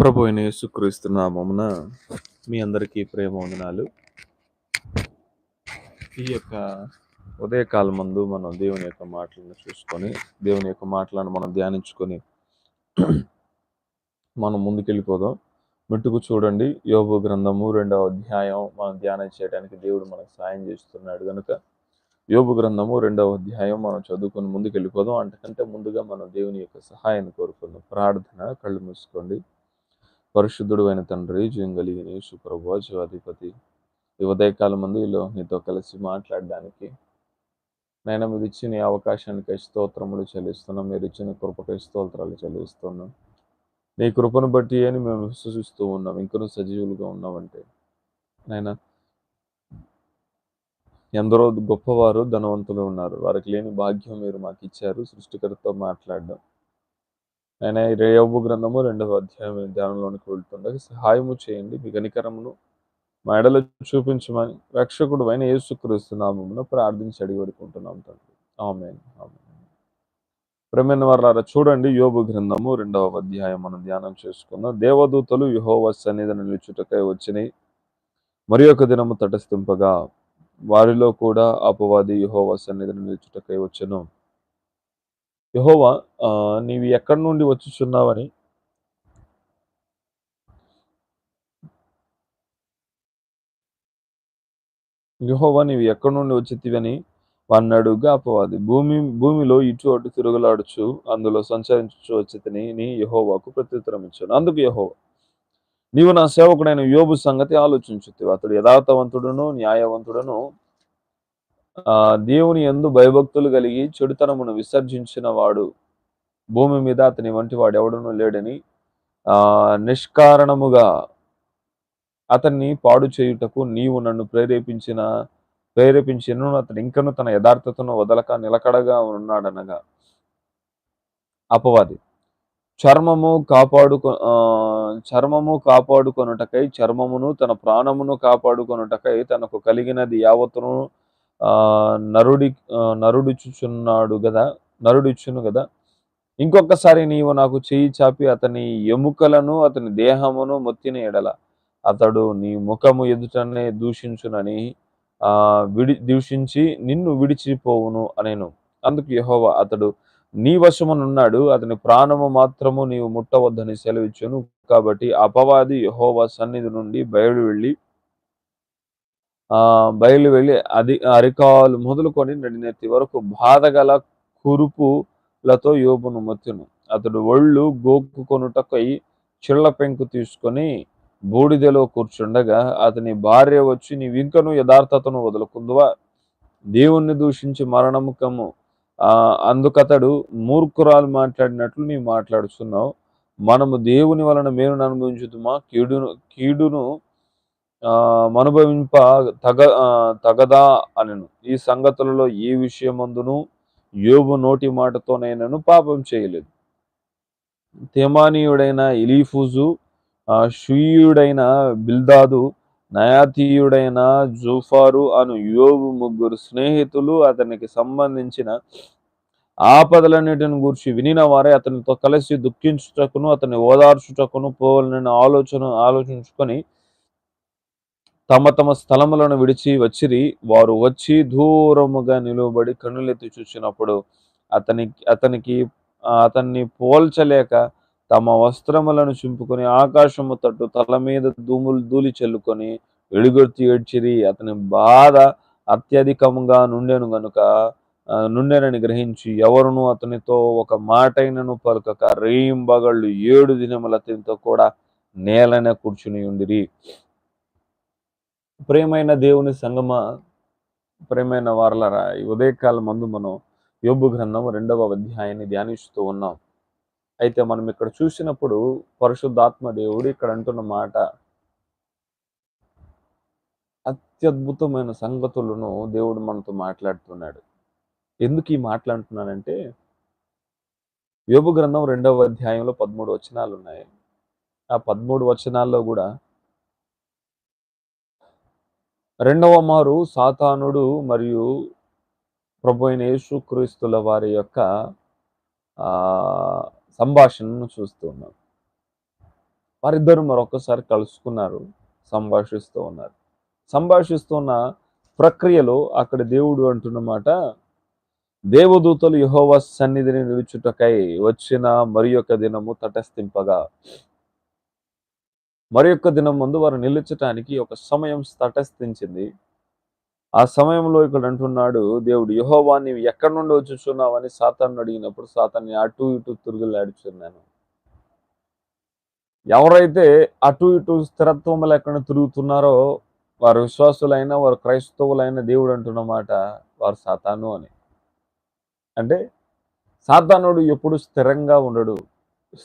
ప్రభు అయిన యేసుక్రీస్తు మీ అందరికీ ప్రేమ వందనాలు. ఈ యొక్క ఉదయకాలం ముందు మనం దేవుని యొక్క మాటలను చూసుకొని దేవుని యొక్క మాటలను మనం ధ్యానించుకొని మనం ముందుకెళ్ళిపోదాం. మెట్టుకు చూడండి యోగు గ్రంథము రెండవ అధ్యాయం మనం ధ్యానం చేయడానికి దేవుడు మనకు సాయం చేస్తున్నాడు కనుక యోగు గ్రంథము రెండవ అధ్యాయం మనం చదువుకొని ముందుకెళ్ళిపోదాం. అంతకంటే ముందుగా మనం దేవుని యొక్క సహాయాన్ని కోరుకుందాం. ప్రార్థన కళ్ళు మూసుకోండి. పరిశుద్ధుడు అయిన తండ్రి జీవం కలిగిన యేసు జీవాధిపతి ఈ ఉదయకాలం ఈలో నీతో కలిసి మాట్లాడడానికి నేను మీరు ఇచ్చిన ఈ అవకాశానికి స్తోత్రములు చెల్లిస్తున్నాం. మీరు ఇచ్చిన కృపకై స్తోత్రాలు చెల్లిస్తున్నాం. నీ కృపను బట్టి అని మేము విశ్వసిస్తూ ఉన్నాం. ఇంకనూ సజీవులుగా ఉన్నామంటే నాయన ఎందరో గొప్పవారు ధనవంతులు ఉన్నారు. వారికి లేని భాగ్యం మీరు మాకు ఇచ్చారు సృష్టికర్తతో మాట్లాడడం. ఆయన ఈ రేయోబు గ్రంథము రెండవ అధ్యాయం ధ్యానంలోనికి వెళ్తుండగా సహాయము చేయండి మీ గనికరమును మా ఎడలో చూపించమని రక్షకుడు అయిన యేసుక్రీస్తు నామమును ప్రార్థించి అడిగి పెడుకుంటున్నాం తండ్రి. ఆమె ప్రేమైన వారు చూడండి యోబు గ్రంథము రెండవ అధ్యాయం మనం ధ్యానం చేసుకుందాం. దేవదూతలు యుహోవ సన్నిధిని నిలుచుటకై వచ్చినాయి మరి ఒక దినము తటస్థింపగా వారిలో కూడా అపవాది యుహోవ సన్నిధిని నిలుచుటకై వచ్చను. యహోవా ఆ, నీవు ఎక్కడి నుండి వచ్చుచున్నావని యహోవా నీవు ఎక్కడి నుండి వచ్చితివని వాడిని అడుగుగా అపవాది. భూమి భూమిలో ఇటు అటు తిరుగులాడుచు అందులో సంచరించు వచ్చితని నీ యహోవాకు ప్రత్యుత్తరం ఇచ్చాను. అందుకు యహోవా నీవు నా సేవకుడైన యోబు సంగతి ఆలోచించుతు అతడు యథార్థవంతుడును న్యాయవంతుడును దేవుని ఎందు భయభక్తులు కలిగి చెడుతనమును విసర్జించిన వాడు భూమి మీద అతని వంటి వాడు ఎవడనూ లేడని ఆ నిష్కారణముగా అతన్ని పాడు చేయుటకు నీవు నన్ను ప్రేరేపించిన ప్రేరేపించిన అతను ఇంకను తన యథార్థతను వదలక నిలకడగా ఉన్నాడనగా. అపవాది. చర్మము కాపాడుకొ ఆ, చర్మము కాపాడుకొనుటకై చర్మమును తన ప్రాణమును కాపాడుకొనుటకై తనకు కలిగినది యావత్తును నరుడి ఆ, నరుడిచుచున్నాడు కదా నరుడిచ్చును కదా ఇంకొకసారి నీవు నాకు చేయి చాపి అతని ఎముకలను అతని దేహమును మొత్తిన ఎడల. అతడు నీ ముఖము ఎదుటనే దూషించునని ఆ విడి దూషించి నిన్ను విడిచిపోవును అనేను. అందుకు యహోవా అతడు నీ వశమునున్నాడు అతని ప్రాణము మాత్రము నీవు ముట్టవద్దని సెలవిచ్చును. కాబట్టి అపవాది యహోవా సన్నిధి నుండి బయలు వెళ్ళి బయలు వెళ్ళి అది అరికాలు మొదలుకొని నడినెత్తి వరకు బాధగల కురుపులతో యోపును మొత్తును. అతడు ఒళ్ళు గోక్కుకొనుటకై చిళ్ళ పెంకు తీసుకొని బూడిదలో కూర్చుండగా అతని భార్య వచ్చి నీవింకను యథార్థతను వదులుకుందువా? దేవుణ్ణి దూషించి మరణముఖము ఆ అందుకతడు మూర్ఖురాలు మాట్లాడినట్లు నీవు మాట్లాడుతున్నావు మనము దేవుని వలన మేలును అనుభవించుదుమా? కీడును కీడును అనుభవింప తగ తగదా అనెను. ఈ సంగతులలో ఏ విషయమందును యోబు నోటి మాటతోనైనను పాపం చేయలేదు. తేమానీయుడైన ఇలీఫుజు ఆ షుయుడైన బిల్దాదు నయాతీయుడైన జూఫారు అను యోబు ముగ్గురు స్నేహితులు అతనికి సంబంధించిన ఆపదలన్నిటిని గూర్చి వినిన వారే అతనితో కలిసి దుఃఖించుటకును అతని ఓదార్చుటకును పోవాలని ఆలోచన ఆలోచించుకొని తమ తమ స్థలములను విడిచి వచ్చిరి. వారు వచ్చి దూరముగా నిలువబడి కన్నులెత్తి చూసినప్పుడు అతని అతనికి అతన్ని పోల్చలేక తమ వస్త్రములను చింపుకొని ఆకాశము తట్టు తల మీద దూములు దూలి చెల్లుకొని ఎడుగొత్తి ఏడ్చిరి. అతని బాధ అత్యధికముగా నుండెను గనుక నుండెనని గ్రహించి ఎవరును అతనితో ఒక మాటైనను పలుకక రేయింబగళ్ళు ఏడు దినముల అతనితో కూడా నేలన కూర్చుని ఉండిరి. ప్రేమైన దేవుని సంగమ ప్రేమైన వారలరా ఈ ఉదయకాలం మందు మనం యోబు గ్రంథం రెండవ అధ్యాయాన్ని ధ్యానిస్తూ ఉన్నాం. అయితే మనం ఇక్కడ చూసినప్పుడు పరిశుద్ధాత్మ దేవుడు ఇక్కడ అంటున్న మాట అత్యద్భుతమైన సంగతులను దేవుడు మనతో మాట్లాడుతున్నాడు. ఎందుకు ఈ మాట్లాడుతున్నానంటే యోబు గ్రంథం రెండవ అధ్యాయంలో పదమూడు వచనాలు ఉన్నాయి ఆ పదమూడు వచనాల్లో కూడా రెండవ మారు సాతానుడు మరియు ప్రభు అయిన యేసుక్రీస్తుల వారి యొక్క ఆ సంభాషణను చూస్తూ ఉన్నాం. వారిద్దరు మరొకసారి కలుసుకున్నారు సంభాషిస్తూ ఉన్నారు. సంభాషిస్తున్న ప్రక్రియలో అక్కడ దేవుడు అంటున్నమాట దేవదూతలు యహోవ సన్నిధిని నిలుచుటకై వచ్చిన మరి యొక్క దినము తటస్థింపగా మరి యొక్క దినం ముందు వారు నిలుచటానికి ఒక సమయం తటస్థించింది. ఆ సమయంలో ఇక్కడ అంటున్నాడు దేవుడు యహోవా నీవు ఎక్కడి నుండి వచ్చుచున్నావని సాతాన్ని అడిగినప్పుడు సాతాన్ని అటు ఇటు తిరుగులాడుచున్నాను. ఎవరైతే అటు ఇటు స్థిరత్వం లేకుండా తిరుగుతున్నారో వారు విశ్వాసులైన వారు క్రైస్తవులైన దేవుడు అంటున్నమాట వారు సాతాను అని. అంటే సాతానుడు ఎప్పుడు స్థిరంగా ఉండడు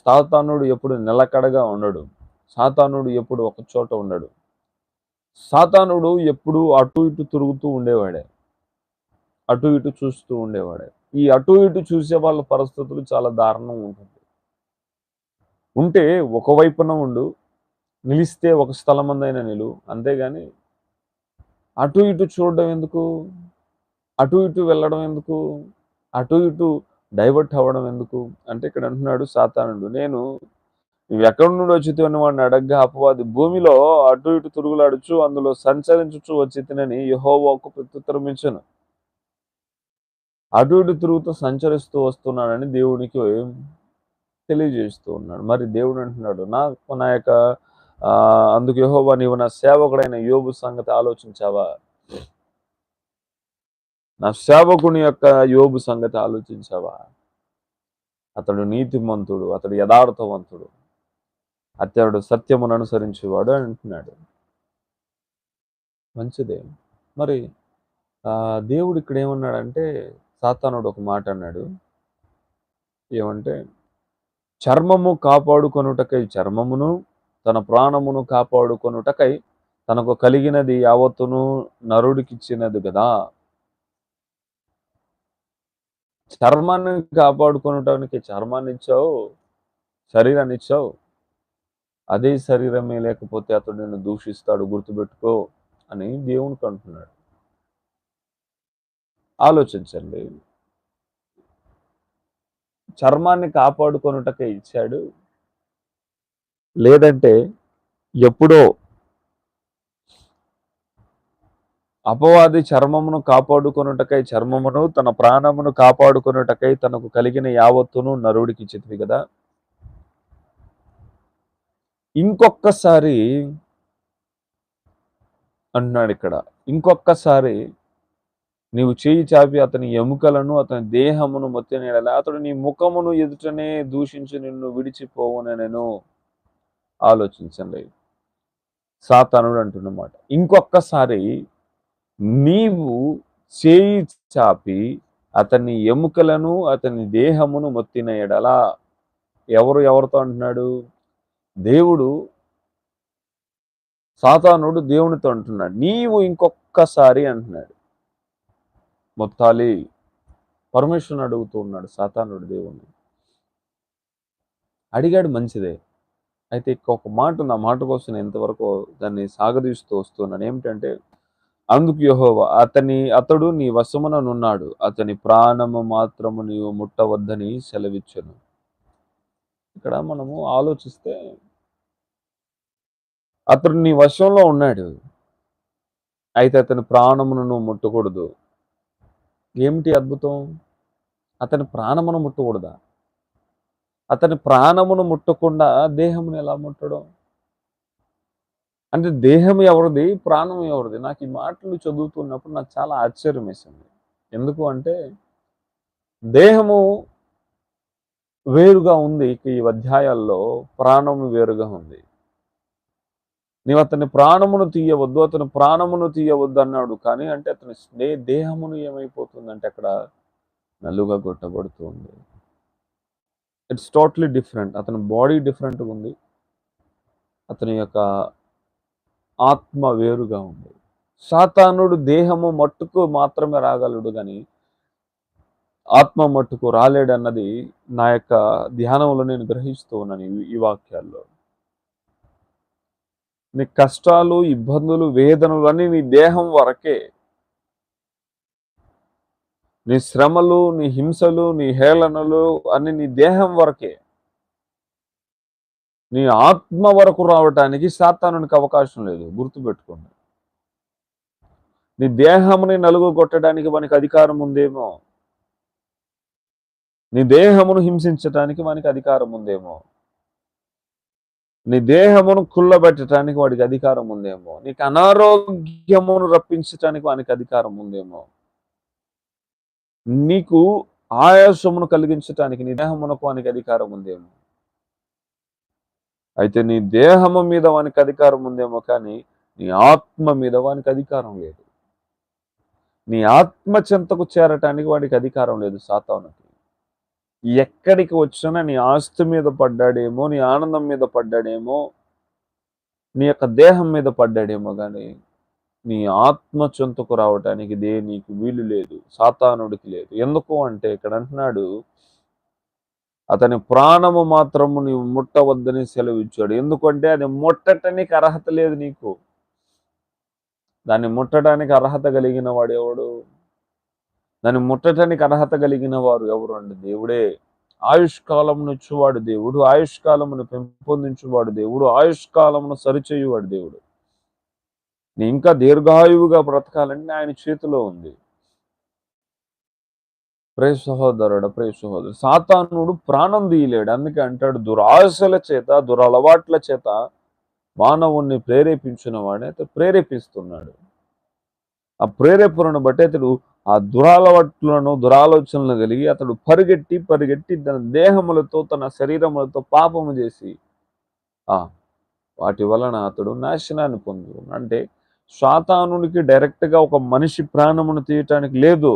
సాతానుడు ఎప్పుడు నిలకడగా ఉండడు. సాతానుడు ఎప్పుడు ఒక చోట ఉండడు. సాతానుడు ఎప్పుడు అటు ఇటు తిరుగుతూ ఉండేవాడే. అటు ఇటు చూస్తూ ఉండేవాడే. ఈ అటు ఇటు చూసే వాళ్ళ పరిస్థితులు చాలా దారుణం ఉంటుంది. ఉంటే ఒకవైపున ఉండు నిలిస్తే ఒక స్థలం అందైనా నిలు అంతేగాని అటు ఇటు చూడడం ఎందుకు? అటు ఇటు వెళ్ళడం ఎందుకు? అటు ఇటు డైవర్ట్ అవ్వడం ఎందుకు? అంటే ఇక్కడ అంటున్నాడు సాతానుడు నేను నువ్వు ఎక్కడి నుండి వచ్చి వాడిని అడగ్గా అపవాది భూమిలో అటు ఇటు తిరుగులాడుచు అందులో సంచరించుచు వచ్చి తినని యహోవాకు ప్రత్యుత్తరం ఇచ్చాను. అటు ఇటు తిరుగుతూ సంచరిస్తూ వస్తున్నాడని దేవునికి తెలియజేస్తూ ఉన్నాడు. మరి దేవుడు అంటున్నాడు నాకు నా యొక్క అందుకు యహోవా నీవు నా సేవకుడైన యోబు సంగతి ఆలోచించావా? నా సేవకుని యొక్క యోబు సంగతి ఆలోచించావా? అతడు నీతిమంతుడు అతడు యథార్థవంతుడు. అత్యడు సత్యమును అనుసరించేవాడు అంటున్నాడు. మంచిదే. మరి దేవుడు ఇక్కడ ఏమన్నాడంటే సాతానుడు ఒక మాట అన్నాడు. ఏమంటే చర్మము కాపాడుకొనుటకై చర్మమును తన ప్రాణమును కాపాడుకొనుటకై తనకు కలిగినది యావత్తును నరుడికిచ్చినది కదా చర్మాన్ని కాపాడుకొనటానికి చర్మాన్ని ఇచ్చావు శరీరాన్ని ఇచ్చావు అదే శరీరమే లేకపోతే అతడు నిన్ను దూషిస్తాడు గుర్తుపెట్టుకో అని దేవునికి అంటున్నాడు ఆలోచించండి. చర్మాన్ని కాపాడుకొనుటకే ఇచ్చాడు. లేదంటే ఎప్పుడో అపవాది చర్మమును కాపాడుకొనుటకై చర్మమును తన ప్రాణమును కాపాడుకొనుటకై తనకు కలిగిన యావత్తును నరుడికి ఇచ్చింది కదా. ఇంకొక్కసారి అంటున్నాడు ఇక్కడ. ఇంకొక్కసారి నీవు చేయి చాపి అతని ఎముకలను అతని దేహమును మొత్తినేడల అతడు నీ ముఖమును ఎదుటనే దూషించి నిన్ను విడిచిపోవున నేను ఆలోచించండి. సాతానుడు అంటున్నమాట. ఇంకొక్కసారి నీవు చేయి చాపి అతని ఎముకలను అతని దేహమును మొత్తిన ఎడలా ఎవరు ఎవరితో అంటున్నాడు? దేవుడు సాతానుడు దేవునితో అంటున్నాడు నీవు ఇంకొక్కసారి అంటున్నాడు. మొత్తాలి పరమేశ్వరుని అడుగుతూ ఉన్నాడు సాతానుడు దేవుణ్ణి. అడిగాడు మంచిదే. అయితే ఇంకొక మాట నా మాట కోసం ఎంతవరకు దాన్ని సాగదీస్తూ వస్తున్నాను. ఏమిటంటే అందుకు యహోవ అతని అతడు నీ వశముననున్నాడు అతని ప్రాణము మాత్రము నీవు ముట్టవద్దని సెలవిచ్చను. ఇక్కడ మనము ఆలోచిస్తే అతడు నీ వశంలో ఉన్నాడు. అయితే అతని ప్రాణమును నువ్వు ముట్టకూడదు. ఏమిటి అద్భుతం? అతని ప్రాణమును ముట్టకూడదా? అతని ప్రాణమును ముట్టకుండా దేహమును ఎలా ముట్టడం? అంటే దేహం ఎవరిది? ప్రాణం ఎవరిది? నాకు ఈ మాటలు చదువుతున్నప్పుడు నాకు చాలా ఆశ్చర్యం వేసింది ఎందుకు అంటే దేహము వేరుగా ఉంది ఈ అధ్యాయాల్లో ప్రాణము వేరుగా ఉంది. నీవు అతని ప్రాణమును తీయవద్దు అతని ప్రాణమును తీయవద్దు అన్నాడు. కానీ అంటే అతని స్నే దేహమును ఏమైపోతుందంటే అక్కడ నలుగా కొట్టబడుతుంది ఇట్స్ టోటలీ డిఫరెంట్ అతని బాడీ డిఫరెంట్గా ఉంది. అతని యొక్క ఆత్మ వేరుగా ఉంది. సాతానుడు దేహము మట్టుకు మాత్రమే రాగలడు కానీ ఆత్మ మట్టుకు రాలేడన్నది నా యొక్క ధ్యానంలో నేను గ్రహిస్తూ ఉన్నాను ఈ వాక్యాల్లో. నీ కష్టాలు ఇబ్బందులు వేదనలు అన్నీ నీ దేహం వరకే. నీ శ్రమలు నీ హింసలు నీ హేళనలు అన్ని నీ దేహం వరకే. నీ ఆత్మ వరకు రావటానికి సాతానునికి అవకాశం లేదు. గుర్తుపెట్టుకోండి. నీ దేహముని నలుగు కొట్టడానికి మనకి అధికారం ఉందేమో? నీ దేహమును హింసించటానికి వానికి అధికారం ఉందేమో? నీ దేహమును కుళ్ళబెట్టడానికి వాడికి అధికారం ఉందేమో? నీకు అనారోగ్యమును రప్పించటానికి వానికి అధికారం ఉందేమో? నీకు ఆయాసమును కలిగించటానికి నీ దేహమునకు వానికి అధికారం ఉందేమో? అయితే నీ దేహము మీద వానికి అధికారం ఉందేమో కానీ నీ ఆత్మ మీద వానికి అధికారం లేదు. నీ ఆత్మ చెంతకు చేరటానికి వాడికి అధికారం లేదు సాతానికి. ఎక్కడికి వచ్చినా నీ ఆస్తి మీద పడ్డాడేమో నీ ఆనందం మీద పడ్డాడేమో నీ యొక్క దేహం మీద పడ్డాడేమో కానీ నీ ఆత్మ చెంతకు రావటానికి దే నీకు వీలు లేదు సాతానుడికి లేదు. ఎందుకు అంటే ఇక్కడ అంటున్నాడు అతని ప్రాణము మాత్రము నీవు ముట్టవద్దని సెలవిచ్చాడు. ఎందుకంటే అది ముట్టటానికి అర్హత లేదు నీకు. దాన్ని ముట్టడానికి అర్హత కలిగిన వాడు ఎవడు? దాన్ని ముట్టటానికి అర్హత కలిగిన వారు ఎవరు అండి? దేవుడే. ఆయుష్కాలమును ఇచ్చువాడు దేవుడు. ఆయుష్కాలమును పెంపొందించువాడు దేవుడు. ఆయుష్కాలమును సరిచేయువాడు దేవుడు. నీ ఇంకా దీర్ఘాయువుగా బ్రతకాలంటే ఆయన చేతిలో ఉంది. ప్రే సహోదరుడు ప్రే సహోదరుడు. సాతానుడు ప్రాణం తీయలేడు. అందుకే అంటాడు దురాశల చేత దురలవాట్ల చేత మానవుణ్ణి ప్రేరేపించిన వాడే ప్రేరేపిస్తున్నాడు. ఆ ప్రేరేపణను బట్టి అతడు ఆ దురాలవట్లను దురాలోచనలను కలిగి అతడు పరిగెట్టి పరిగెట్టి తన దేహములతో తన శరీరములతో పాపము చేసి ఆ వాటి వలన అతడు నాశనాన్ని పొందుతున్నాడు అంటే శాతానునికి డైరెక్ట్గా ఒక మనిషి ప్రాణమును తీయటానికి లేదు.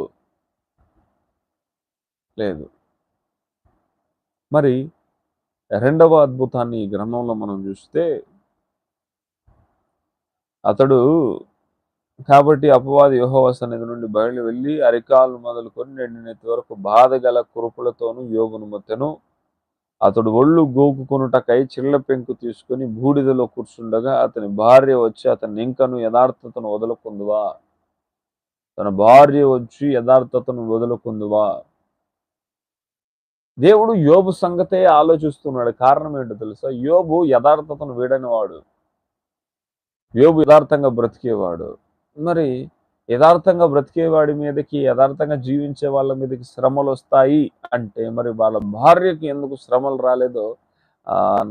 లేదు. మరి రెండవ అద్భుతాన్ని ఈ గ్రంథంలో మనం చూస్తే అతడు కాబట్టి అపవాది యెహోవా సన్నిధి నుండి బయలు వెళ్ళి అరికాలు మొదలుకొని రెండునెత్తి వరకు బాధ గల కురుపులతోనూ యోగును మొత్తెను అతడు ఒళ్ళు గోకుకొనుటకై చిల్ల పెంకు తీసుకుని బూడిదలో కూర్చుండగా అతని భార్య వచ్చి అతని ఇంకను యథార్థతను వదులుకుందువా? తన భార్య వచ్చి యథార్థతను వదులుకుందువా? దేవుడు యోబు సంగతే ఆలోచిస్తున్నాడు. కారణం ఏంటో తెలుసా? యోబు యథార్థతను వీడనివాడు. యోబు యథార్థంగా బ్రతికేవాడు. మరి యథార్థంగా బ్రతికేవాడి మీదకి యథార్థంగా జీవించే వాళ్ళ మీదకి శ్రమలు వస్తాయి అంటే మరి వాళ్ళ భార్యకి ఎందుకు శ్రమలు రాలేదో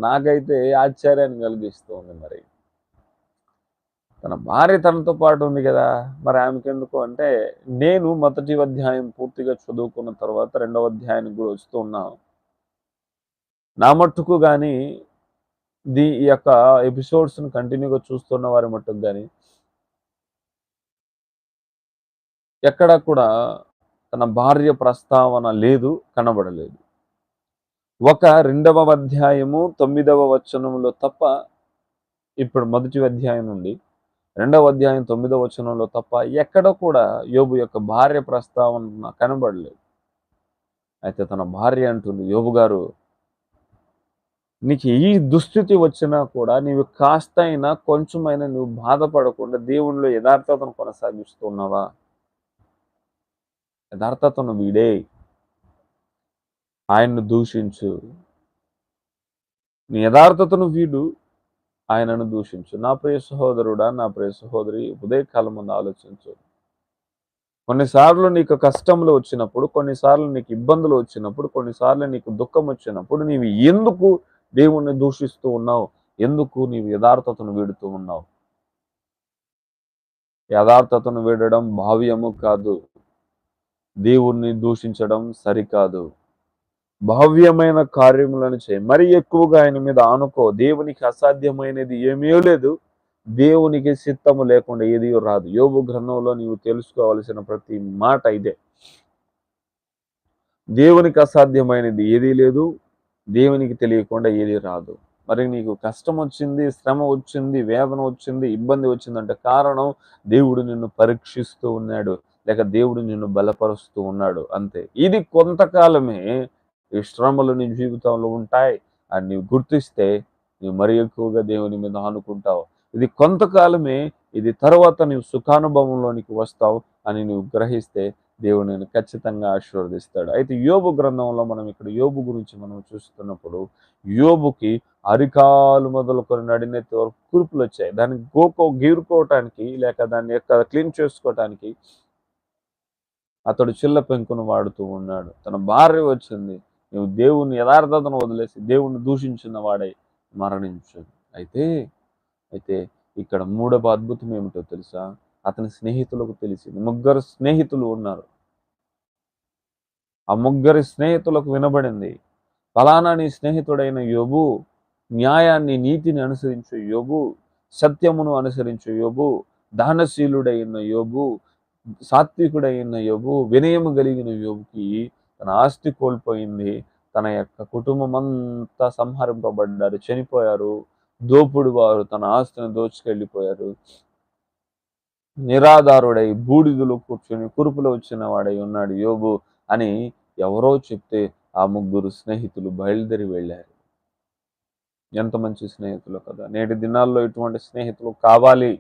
నాకైతే ఆశ్చర్యాన్ని కలిగిస్తుంది మరి. తన భార్య తనతో పాటు ఉంది కదా మరి ఆమెకి ఎందుకు అంటే నేను మొదటి అధ్యాయం పూర్తిగా చదువుకున్న తర్వాత రెండవ అధ్యాయానికి కూడా వస్తూ ఉన్నాను. నా మట్టుకు కానీ దీ ఈ యొక్క ఎపిసోడ్స్ని కంటిన్యూగా చూస్తున్న వారి మట్టుకు కానీ ఎక్కడ కూడా తన భార్య ప్రస్తావన లేదు కనబడలేదు. ఒక రెండవ అధ్యాయము తొమ్మిదవ వచనంలో తప్ప ఇప్పుడు మొదటి అధ్యాయం నుండి రెండవ అధ్యాయం తొమ్మిదవ వచనంలో తప్ప ఎక్కడ కూడా యోబు యొక్క భార్య ప్రస్తావన కనబడలేదు. అయితే తన భార్య అంటుంది యోబు గారు నీకు ఈ దుస్థితి వచ్చినా కూడా నీవు కాస్త అయినా కొంచెమైనా నువ్వు బాధపడకుండా దేవునిలో యథార్థతను కొనసాగిస్తున్నావా యథార్థతను వీడే. ఆయన్ను దూషించు. నీ యథార్థతను వీడు ఆయనను దూషించు. నా ప్రియ సహోదరుడా నా ప్రియ సహోదరి ఉదయకాలం ముందు ఆలోచించు. కొన్నిసార్లు నీకు కష్టములు వచ్చినప్పుడు కొన్నిసార్లు నీకు ఇబ్బందులు వచ్చినప్పుడు కొన్నిసార్లు నీకు దుఃఖం వచ్చినప్పుడు నీవు ఎందుకు దేవుణ్ణి దూషిస్తూ ఉన్నావు? ఎందుకు నీవు యథార్థతను వీడుతూ ఉన్నావు? యథార్థతను వీడడం భావ్యము కాదు. దేవుణ్ణి దూషించడం సరికాదు. భవ్యమైన కార్యములను చేయి. మరి ఎక్కువగా ఆయన మీద ఆనుకో. దేవునికి అసాధ్యమైనది ఏమీ లేదు. దేవునికి సిద్ధము లేకుండా ఏది రాదు. యోగు గ్రంథంలో నీవు తెలుసుకోవాల్సిన ప్రతి మాట ఇదే. దేవునికి అసాధ్యమైనది ఏదీ లేదు. దేవునికి తెలియకుండా ఏది రాదు. మరి నీకు కష్టం వచ్చింది శ్రమ వచ్చింది వేదన వచ్చింది ఇబ్బంది వచ్చిందంటే కారణం దేవుడు నిన్ను పరీక్షిస్తూ ఉన్నాడు. లేక దేవుడు నిన్ను బలపరుస్తూ ఉన్నాడు అంతే. ఇది కొంతకాలమే ఈ శ్రమలు నీ జీవితంలో ఉంటాయి. అని నీవు గుర్తిస్తే నీవు మరి ఎక్కువగా దేవుని మీద ఆనుకుంటావు. ఇది కొంతకాలమే ఇది తర్వాత నీవు సుఖానుభవంలోనికి వస్తావు అని నువ్వు గ్రహిస్తే దేవుడు నేను ఖచ్చితంగా ఆశీర్వదిస్తాడు. అయితే యోబు గ్రంథంలో మనం ఇక్కడ యోబు గురించి మనం చూస్తున్నప్పుడు యోబుకి అరికాలు మొదలుకొని నడినెత్తి వరకు కురుపులు వచ్చాయి. దాన్ని గోకో గీరుకోవటానికి లేక దాన్ని యొక్క క్లీన్ చేసుకోవటానికి అతడు చిల్ల పెంకును వాడుతూ ఉన్నాడు. తన భార్య వచ్చింది. నువ్వు దేవుని యథార్థతను వదిలేసి దేవుణ్ణి దూషించిన వాడై మరణించు. అయితే అయితే ఇక్కడ మూడవ అద్భుతం ఏమిటో తెలుసా? అతని స్నేహితులకు తెలిసింది. ముగ్గురు స్నేహితులు ఉన్నారు. ఆ ముగ్గురి స్నేహితులకు వినబడింది. ఫలానా నీ స్నేహితుడైన యోబు న్యాయాన్ని నీతిని అనుసరించే యోబు సత్యమును అనుసరించే యోబు దానశీలుడైన యోబు సాత్వికుడైన యోబు వినయము కలిగిన యోబుకి తన ఆస్తి కోల్పోయింది. తన యొక్క కుటుంబం అంతా సంహరింపబడ్డారు చనిపోయారు. దోపుడు వారు తన ఆస్తిని దోచుకెళ్ళిపోయారు. నిరాధారుడై బూడిదలో కూర్చొని కురుపులో వచ్చిన వాడై ఉన్నాడు యోబు అని ఎవరో చెప్తే ఆ ముగ్గురు స్నేహితులు బయలుదేరి వెళ్ళారు. ఎంత మంచి స్నేహితులు కదా! నేటి దినాల్లో ఇటువంటి స్నేహితులు కావాలి.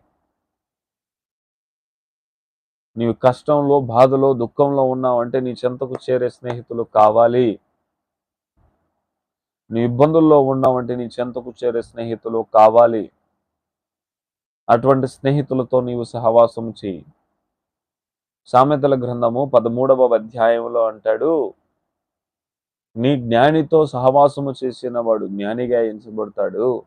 నీవు కష్టంలో బాధలో దుఃఖంలో ఉన్నావంటే నీ చెంతకు చేరే స్నేహితులు కావాలి. నీ ఇబ్బందుల్లో ఉన్నావంటే నీ చెంతకు చేరే స్నేహితులు కావాలి. అటువంటి స్నేహితులతో నీవు సహవాసం చేయి. సామెతల గ్రంథము పదమూడవ అధ్యాయంలో అంటాడు నీ జ్ఞానితో సహవాసము చేసిన వాడు జ్ఞానిగా ఎంచబడతాడు.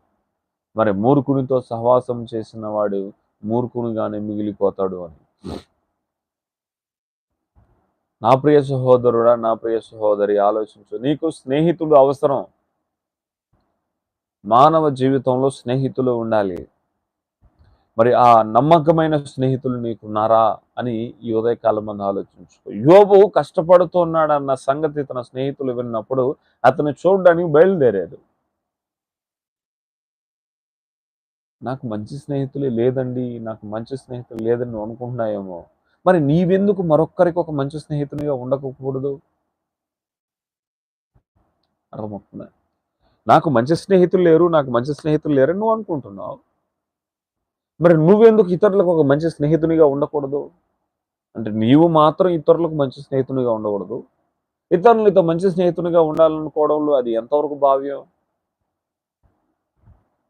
మరి మూర్ఖునితో సహవాసం చేసిన వాడు మూర్ఖునిగానే మిగిలిపోతాడు అని. నా ప్రియ సహోదరుడా నా ప్రియ సహోదరి ఆలోచించు. నీకు స్నేహితుడు అవసరం. మానవ జీవితంలో స్నేహితులు ఉండాలి. మరి ఆ నమ్మకమైన స్నేహితులు నీకున్నారా అని ఈ ఉదయకాలం మంది ఆలోచించుకో. యోబు కష్టపడుతున్నాడు అన్న సంగతి తన స్నేహితులు విన్నప్పుడు అతను చూడడానికి బయలుదేరాడు. నాకు మంచి స్నేహితులే లేదండి నాకు మంచి స్నేహితులు లేదని అనుకుంటున్నాయేమో మరి నీవెందుకు మరొక్కరికి ఒక మంచి స్నేహితునిగా ఉండకూడదు? అర్థమవుతుందా నాకు మంచి స్నేహితులు లేరు నాకు మంచి స్నేహితులు లేరని నువ్వు అనుకుంటున్నావు. మరి నువ్వెందుకు ఇతరులకు ఒక మంచి స్నేహితునిగా ఉండకూడదు? అంటే నీవు మాత్రం ఇతరులకు మంచి స్నేహితునిగా ఉండకూడదు. ఇతరులతో మంచి స్నేహితునిగా ఉండాలనుకోవడంలో అది ఎంతవరకు భావ్యం?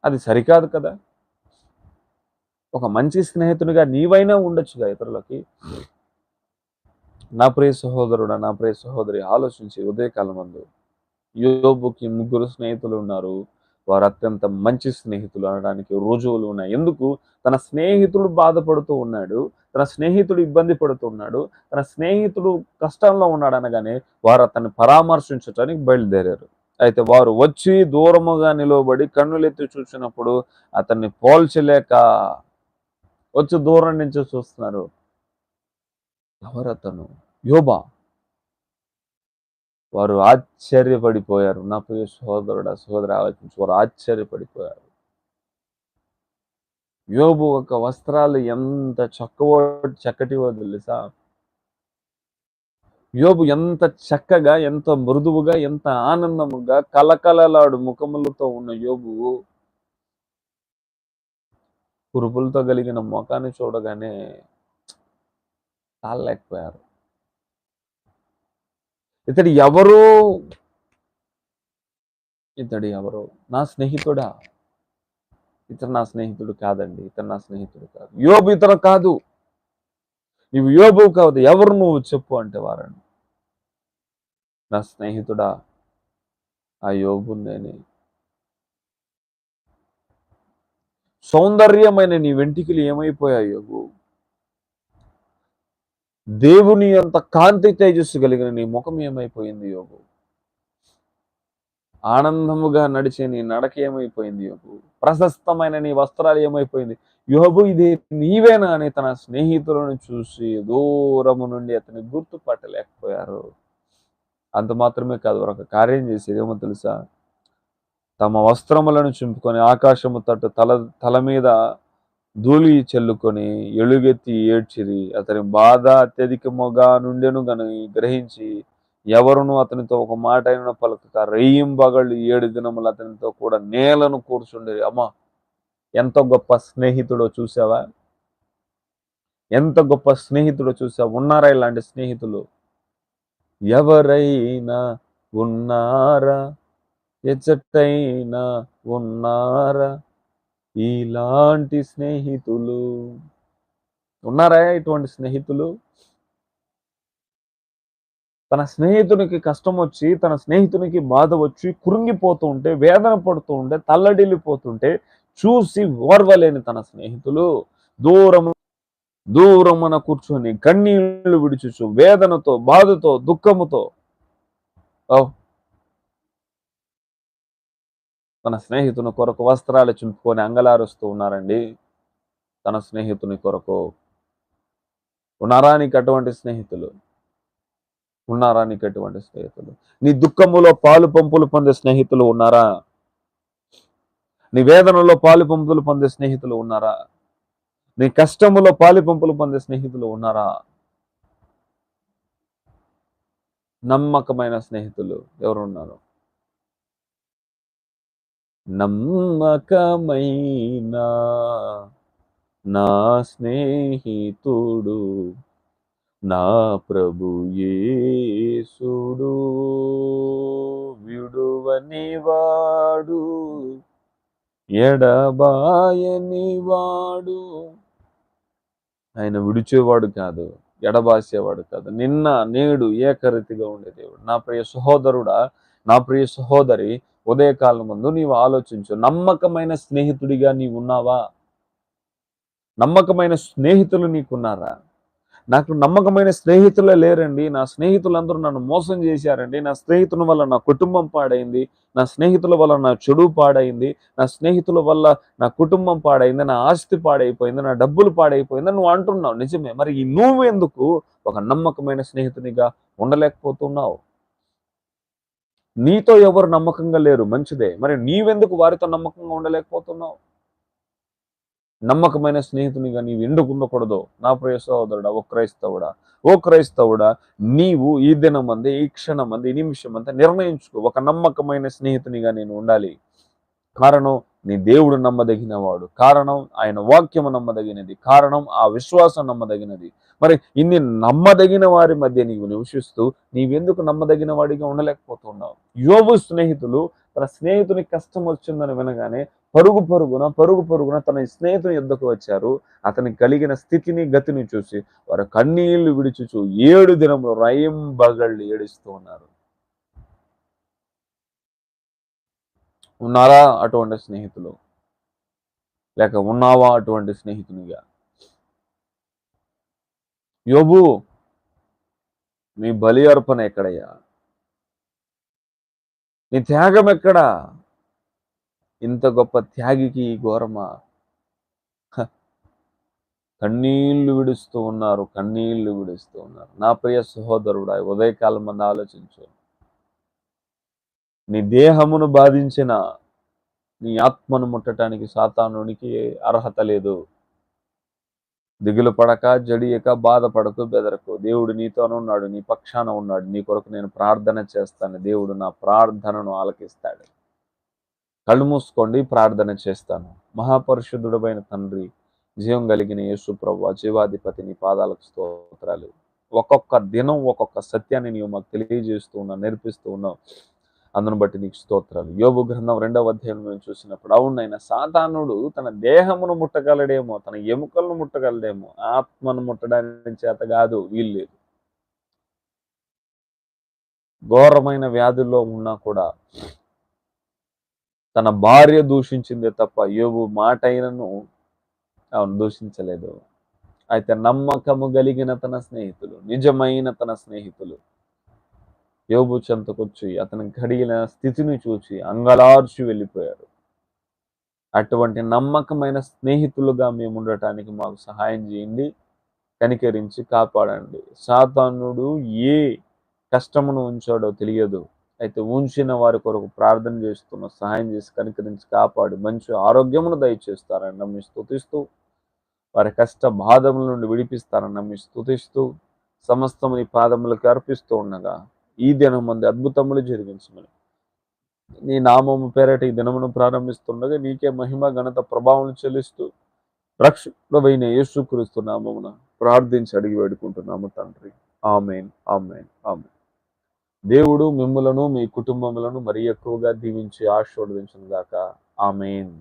అది సరికాదు కదా? ఒక మంచి స్నేహితునిగా నీవైనా ఉండొచ్చుగా ఇతరులకి. నా ప్రియ సహోదరుడు నా ప్రియ సహోదరి ఆలోచించి ఉదయకాలం మందు యోబుకి ముగ్గురు స్నేహితులు ఉన్నారు. వారు అత్యంత మంచి స్నేహితులు అనడానికి రుజువులు ఉన్నాయి. ఎందుకు? తన స్నేహితుడు బాధపడుతూ ఉన్నాడు. తన స్నేహితుడు ఇబ్బంది పడుతున్నాడు తన స్నేహితుడు కష్టంలో ఉన్నాడు అనగానే వారు అతన్ని పరామర్శించడానికి బయలుదేరారు. అయితే వారు వచ్చి దూరముగా నిలవబడి కన్నులెత్తి చూసినప్పుడు అతన్ని పోల్చలేక వచ్చి దూరం నుంచి చూస్తున్నారు. ఎవరతను? యోబా. వారు ఆశ్చర్యపడిపోయారు. నా ప్రియ సోదరుడు సహోదరు ఆలోచించి. వారు ఆశ్చర్యపడిపోయారు. యోబు ఒక వస్త్రాలు ఎంత చక్కవో చక్కటివో తెలుసా? యోబు ఎంత చక్కగా ఎంత మృదువుగా ఎంత ఆనందముగా కలకలలాడు ముఖములతో ఉన్న యోబు కురుపులతో కలిగిన ముఖాన్ని చూడగానే తాళలేకపోయారు ఇతడు ఎవరు? ఇతడు ఎవరు? నా స్నేహితుడా? ఇతను నా స్నేహితుడు కాదండి ఇతను నా స్నేహితుడు కాదు. యోబు ఇతను కాదు. నువ్వు యోబు కాదు ఎవరు నువ్వు చెప్పు అంటే వారని నా స్నేహితుడా? ఆ యోబు నేనే. సౌందర్యమైన నీ వెంటికలు ఏమైపోయాయో దేవుని అంత కాంతి తేజస్సు కలిగిన నీ ముఖం ఏమైపోయింది యోగు ఆనందముగా నడిచే నీ నడక ఏమైపోయింది యోగు ప్రశస్తమైన నీ వస్త్రాలు ఏమైపోయింది? యోబు ఇది నీవేనా అని తన స్నేహితులను చూసి దూరము నుండి అతని గుర్తుపట్టలేకపోయారు. అంత మాత్రమే కాదు ఒక కార్యం చేసేది ఏమో తెలుసా? తమ వస్త్రములను చింపుకొని ఆకాశము తట్టు తల తల మీద ధూళి చెల్లుకొని ఎలుగెత్తి ఏడ్చిరి. అతని బాధ అత్యధికముగా నుండెను గని గ్రహించి ఎవరును అతనితో ఒక మాట అయిన పలకక రెయ్యింబగళ్ళు ఏడు దినములు అతనితో కూడా నేలను కూర్చుండేది అమ్మా ఎంత గొప్ప స్నేహితుడో చూసావా? ఎంత గొప్ప స్నేహితుడో చూసావా? ఉన్నారా ఇలాంటి స్నేహితులు? ఎవరైనా ఉన్నారా? ఎచ్చటైనా ఉన్నారా? ఇలాంటి స్నేహితులు. ఉన్నారా ఇటువంటి స్నేహితులు? తన స్నేహితునికి కష్టం వచ్చి తన స్నేహితునికి బాధ వచ్చి కురుంగిపోతూ ఉంటే వేదన పడుతూ ఉంటే తల్లడిల్లిపోతుంటే చూసి ఓర్వలేని తన స్నేహితులు. దూరము దూరమున కూర్చొని కన్నీళ్ళు విడిచుచు వేదనతో బాధతో దుఃఖముతో. తన స్నేహితుని కొరకు వస్త్రాలు చింపుకొని అంగలారుస్తూ ఉన్నారండి. తన స్నేహితుని కొరకు. ఉన్నారా నీకు అటువంటి స్నేహితులు? ఉన్నారా నీకు అటువంటి స్నేహితులు? నీ దుఃఖములో పాలు పంపులు పొందే స్నేహితులు ఉన్నారా? నీ వేదనలో పాలు పంపులు పొందే స్నేహితులు ఉన్నారా? నీ కష్టములో పాలు పంపులు పొందే స్నేహితులు ఉన్నారా? నమ్మకమైన స్నేహితులు ఎవరున్నారు? నమ్మకమైన నా స్నేహితుడు నా ప్రభుయేసుడు విడువని వాడు ఎడబాయని వాడు. ఆయన విడిచేవాడు కాదు ఎడబాసేవాడు కాదు. నిన్న నేడు ఏకరీతిగా ఉండే దేవుడు నా ప్రియ సహోదరుడా నా ప్రియ సహోదరి ఉదయకాలం ముందు నీవు ఆలోచించు. నమ్మకమైన స్నేహితుడిగా నీవు ఉన్నావా? నమ్మకమైన స్నేహితులు నీకున్నారా? నాకు నమ్మకమైన స్నేహితులే లేరండి. నా స్నేహితులందరూ నన్ను మోసం చేశారండి. నా స్నేహితుల వల్ల నా కుటుంబం పాడైంది. నా స్నేహితుల వల్ల నా చెడు పాడైంది. నా స్నేహితుల వల్ల నా కుటుంబం పాడైంది. నా ఆస్తి పాడైపోయింది. నా డబ్బులు పాడైపోయింది. నువ్వు అంటున్నావు నిజమే. మరి నువ్వెందుకు ఒక నమ్మకమైన స్నేహితునిగా ఉండలేకపోతున్నావు? నీతో ఎవరు నమ్మకంగా లేరు మంచిదే. మరి నీవెందుకు వారితో నమ్మకంగా ఉండలేకపోతున్నావు? నమ్మకమైన స్నేహితునిగా నీవు ఎందుకు ఉండకూడదు? నా ప్రియ సహోదరుడా ఓ క్రైస్తవుడా ఓ క్రైస్తవుడా నీవు ఈ దినం అంది ఈ క్షణం మంది ఈ నిమిషం అంతా నిర్ణయించుకో. ఒక నమ్మకమైన స్నేహితునిగా నేను ఉండాలి. కారణం నీ దేవుడు నమ్మదగిన వాడు కారణం ఆయన వాక్యము నమ్మదగినది. కారణం ఆ విశ్వాసం నమ్మదగినది. మరి ఇన్ని నమ్మదగిన వారి మధ్య నీవు నివసిస్తూ నీవెందుకు నమ్మదగిన వాడిగా ఉండలేకపోతున్నావు? యోగు స్నేహితులు తన స్నేహితుని కష్టం వచ్చిందని వినగానే పరుగు పరుగున పరుగు పరుగున తన స్నేహితుని యుద్ధకు వచ్చారు. అతనికి కలిగిన స్థితిని గతిని చూసి వారు కన్నీళ్ళు విడిచుచు ఏడు దినములు రయం బగళ్ళు ఏడుస్తూ ఉన్నారు. ఉన్నారా అటువంటి స్నేహితులు? లేక ఉన్నావా అటువంటి స్నేహితునిగా? యోబు మీ బలి అర్పణ ఎక్కడయ్యా? నీ త్యాగం ఎక్కడా? ఇంత గొప్ప త్యాగికి ఘోరమా? కన్నీళ్ళు విడుస్తూ ఉన్నారు కన్నీళ్ళు విడుస్తూ ఉన్నారు. నా ప్రియ సహోదరుడా ఉదయకాలం మంది ఆలోచించు. నీ దేహమును బాధించిన నీ ఆత్మను ముట్టడానికి సాతానునికి అర్హత లేదు. దిగులు పడక జడియక బాధపడకు బెదరకు. దేవుడు నీతోనే ఉన్నాడు నీ పక్షాన ఉన్నాడు నీ కొరకు నేను ప్రార్థన చేస్తాను. దేవుడు నా ప్రార్థనను ఆలకిస్తాడు. కళ్ళు మూసుకోండి ప్రార్థన చేస్తాను. మహాపరిశుద్ధుడమైన తండ్రి జీవం కలిగిన యేసు ప్రభు జీవాధిపతి నీ పాదాలకు స్తోత్రాలు. ఒక్కొక్క దినం ఒక్కొక్క సత్యాన్ని నీవు మాకు తెలియజేస్తూ ఉన్నావు నేర్పిస్తూ ఉన్నావు. అందును బట్టి నీకు స్తోత్రాలు. యోగు గ్రంథం రెండవ అధ్యాయం మేము చూసినప్పుడు అవునైనా సాతానుడు తన దేహమును ముట్టగలడేమో తన ఎముకలను ముట్టగలడేమో ఆత్మను ముట్టడానికి చేత కాదు వీల్లేదు ఘోరమైన వ్యాధుల్లో ఉన్నా కూడా తన భార్య దూషించిందే తప్ప యోగు మాట అయినను అవును దూషించలేదు. అయితే నమ్మకము కలిగిన తన స్నేహితులు నిజమైన తన స్నేహితులు యోబు చెంతకొచ్చి అతని కడిగిన స్థితిని చూచి అంగలార్చి వెళ్ళిపోయారు అటువంటి నమ్మకమైన స్నేహితులుగా మేము ఉండటానికి మాకు సహాయం చేయండి కనికరించి కాపాడండి. సాతానుడు ఏ కష్టమును ఉంచాడో తెలియదు. అయితే ఉంచిన వారి కొరకు ప్రార్థన చేస్తున్న సహాయం చేసి కనికరించి కాపాడి మంచి ఆరోగ్యమును దయచేస్తారని నమ్మి స్థుతిస్తూ వారి కష్ట బాధముల నుండి విడిపిస్తారని నమ్మి స్థుతిస్తూ సమస్తముని పాదములకు అర్పిస్తూ ఉండగా ఈ దినం మంది అద్భుతములు జరిగించమని. నీ నామము పేరట ఈ దినమును ప్రారంభిస్తుండగా నీకే మహిమ ఘనత ప్రభావం చెల్లిస్తూ రక్షకుడమైన యేసుక్రీస్తు నామమున ప్రార్థించి అడిగి వేడుకుంటున్నాము తండ్రి. Amen amen amen. దేవుడు మిమ్ములను మీ కుటుంబములను మరి ఎక్కువగా దీవించి ఆశీర్వదించును గాక ఆమెన్.